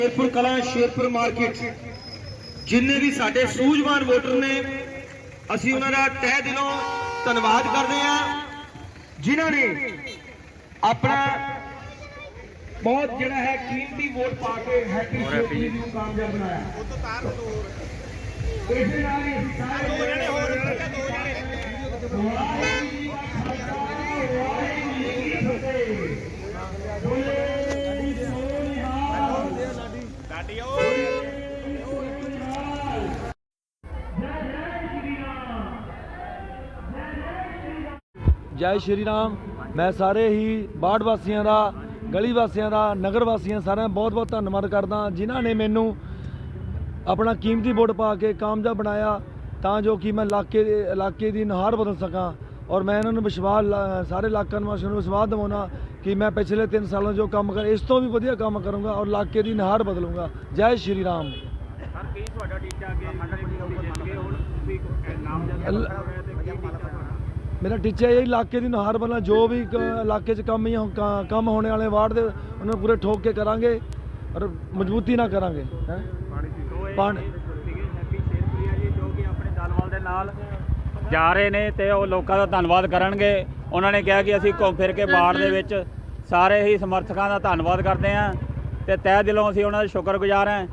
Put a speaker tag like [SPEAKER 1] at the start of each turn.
[SPEAKER 1] Sherpur Kalan Sherpur market ਜਿੰਨੇ ਵੀ ਸਾਡੇ ਸੂਝਵਾਨ ਵੋਟਰ ਨੇ ਅਸੀਂ ਉਹਨਾਂ ਦਾ ਤਹਿ ਦਿਲੋਂ ਧੰਨਵਾਦ ਕਰਦੇ ਹਾਂ ਜਿਨ੍ਹਾਂ ਨੇ ਆਪਣਾ ਬਹੁਤ ਜਿਹੜਾ ਹੈ ਕੀਮਤੀ ਵੋਟ ਪਾ ਕੇ ਹੈਪੀ ਸ਼ੇਰਪੁਰ ਨੂੰ ਕਾਮਯਾਬ ਬਣਾਇਆ। ਇਸੇ ਨਾਲ ਹੀ ਅਸੀਂ ਸਾਰੇ ਜਿਹੜੇ ਹੋਰ ਵਾਹਿਗੁਰੂ ਜੀ ਜੈ
[SPEAKER 2] ਸ਼੍ਰੀ ਰਾਮ। ਮੈਂ ਸਾਰੇ ਹੀ ਬਾੜ ਵਾਸੀਆਂ ਦਾ ਗਲੀ ਵਾਸੀਆਂ ਦਾ ਨਗਰ ਵਾਸੀਆਂ ਸਾਰਿਆਂ ਦਾ ਬਹੁਤ ਬਹੁਤ ਧੰਨਵਾਦ ਕਰਦਾ ਜਿਨ੍ਹਾਂ ਨੇ ਮੈਨੂੰ ਆਪਣਾ ਕੀਮਤੀ ਵੋਟ ਪਾ ਕੇ ਕਾਮਯਾਬ ਬਣਾਇਆ ਤਾਂ ਜੋ ਕਿ ਮੈਂ ਇਲਾਕੇ ਦੇ ਇਲਾਕੇ ਦੀ ਨੁਹਾਰ ਬਦਲ ਸਕਾਂ। ਔਰ ਮੈਂ ਇਹਨਾਂ ਨੂੰ ਵਿਸ਼ਵਾਸ ਸਾਰੇ ਇਲਾਕਾ ਨਿਵਾਸੀਆਂ ਨੂੰ ਵਿਸ਼ਵਾਸ ਦਿਵਾਉਣਾ ਕਿ ਮੈਂ ਪਿਛਲੇ 3 ਸਾਲਾਂ ਜੋ ਕੰਮ ਕਰ ਇਸ ਤੋਂ ਵੀ ਵਧੀਆ ਕੰਮ ਕਰੂੰਗਾ ਔਰ ਇਲਾਕੇ ਦੀ ਨੁਹਾਰ ਬਦਲੂੰਗਾ। ਜੈ ਸ਼੍ਰੀ ਰਾਮ।
[SPEAKER 3] ਸਰ ਕੀ ਤੁਹਾਡਾ ਟੀਚਾ ਅੱਗੇ ਤੁਸੀਂ ਜਿੱਤ
[SPEAKER 2] ਮੇਰਾ ਟੀਚਾ ਇਹ ਇਲਾਕੇ ਦੀ ਨੁਹਾਰ ਬਦਲਣਾ ਜੋ ਵੀ ਇਲਾਕੇ 'ਚ ਕੰਮ ਕ- ਕੰਮ ਹੋਣੇ ਵਾਲੇ ਵਾਰਡ ਦੇ ਉਹਨਾਂ ਨੂੰ ਪੂਰੇ ਠੋਕ ਕੇ ਕਰਾਂਗੇ ਔਰ ਮਜ਼ਬੂਤੀ ਨਾਲ ਕਰਾਂਗੇ ਹੈਂ? ਪਾਣੀ-
[SPEAKER 3] ਜੀ ਜੋ ਕਿ ਆਪਣੇ ਦਲਵਾਲ ਦੇ ਨਾਲ ਜਾ ਰਹੇ ਨੇ ਤੇ ਉਹ ਲੋਕਾਂ ਦਾ ਧੰਨਵਾਦ ਕਰਨਗੇ। ਉਹਨਾਂ ਨੇ ਕਿਹਾ ਕਿ ਅਸੀਂ ਘੁੰਮ ਫਿਰ ਕੇ ਬਾੜ ਦੇ ਵਿੱਚ ਸਾਰੇ ਹੀ ਸਮਰਥਕਾਂ ਦਾ ਧੰਨਵਾਦ ਕਰਦੇ ਹਾਂ ਤੇ ਤਹਿ ਦਿਲੋਂ ਅਸੀਂ ਉਹਨਾਂ ਦੇ ਸ਼ੁਕਰਗੁਜ਼ਾਰ ਹਾਂ।